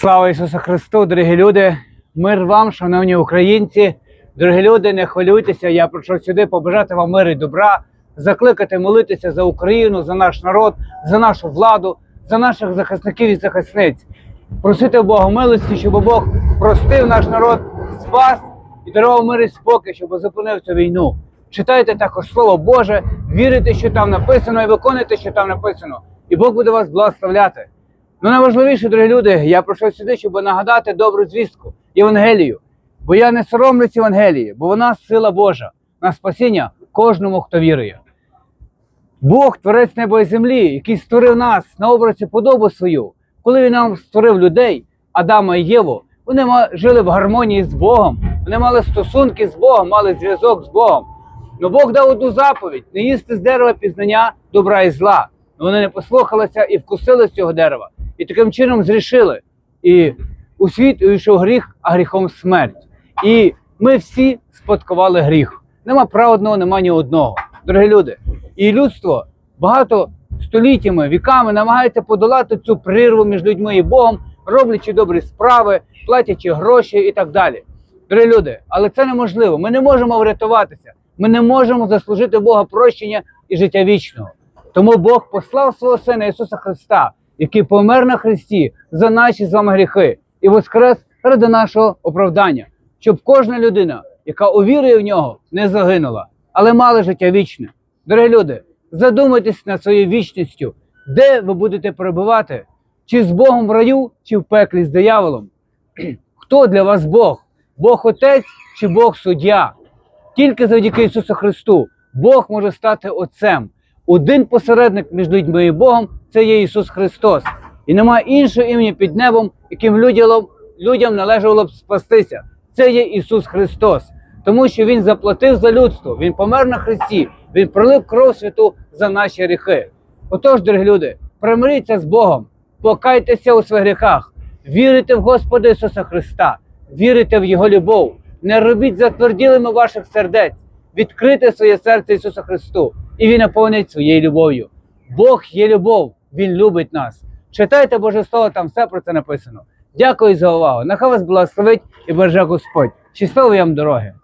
Слава Ісусу Христу, дорогі люди! Мир вам, шановні українці, дорогі люди, не хвилюйтеся. Я прийшов сюди побажати вам миру і добра, закликати молитися за Україну, за наш народ, за нашу владу, за наших захисників і захисниць. Просити Бога милості, щоб Бог простив наш народ, спас і дарував мир і спокій, щоб зупинив цю війну. Читайте також Слово Боже, вірите, що там написано, і виконуйте, що там написано. І Бог буде вас благословляти. Ну найважливіше, дорогі люди, я прийшов сюди, щоб нагадати добру звістку Євангелію. Бо я не соромлюсь Євангелії, бо вона сила Божа на спасіння кожному, хто вірує. Бог, творець неба і землі, який створив нас на образі подобу свою, коли він нам створив людей, Адама і Єву, вони жили в гармонії з Богом, вони мали стосунки з Богом, мали зв'язок з Богом. Ну Бог дав одну заповідь: не їсти з дерева пізнання добра і зла. Вони не послухалися і вкусили з цього дерева. І таким чином зрішили. І у світ увійшов гріх, а гріхом смерть. І ми всі спадкували гріх. Нема праведного, нема ні одного. Дорогі люди. І людство багато століттями, віками намагається подолати цю прірву між людьми і Богом, роблячи добрі справи, платячи гроші і так далі. Дорогі люди, але це неможливо. Ми не можемо врятуватися. Ми не можемо заслужити Бога прощення і життя вічного. Тому Бог послав свого Сина Ісуса Христа, який помер на Христі за наші з вами гріхи і воскрес ради нашого оправдання, щоб кожна людина, яка увірує в нього, не загинула, але мала життя вічне. Дорогі люди, задумайтесь над своєю вічністю, де ви будете перебувати, чи з Богом в раю, чи в пеклі з дияволом. Хто для вас Бог? Бог Отець чи Бог суддя? Тільки завдяки Ісусу Христу Бог може стати Отцем. Один посередник між людьми і Богом це є Ісус Христос. І немає іншого імені під небом, яким людям, людям належало б спастися. Це є Ісус Христос. Тому що Він заплатив за людство, Він помер на Христі, Він пролив кров святу за наші гріхи. Отож, дорогі люди, примиріться з Богом, покайтеся у своїх гріхах, вірите в Господа Ісуса Христа, вірите в Його любов, не робіть затверділими ваших сердець, відкрите своє серце Ісусу Христу, і Він наповнить своєю любов'ю. Бог є любов, Він любить нас. Читайте Боже Слово, там все про це написано. Дякую за увагу. Нехай вас благословить і береже Господь. Щасливої вам дороги!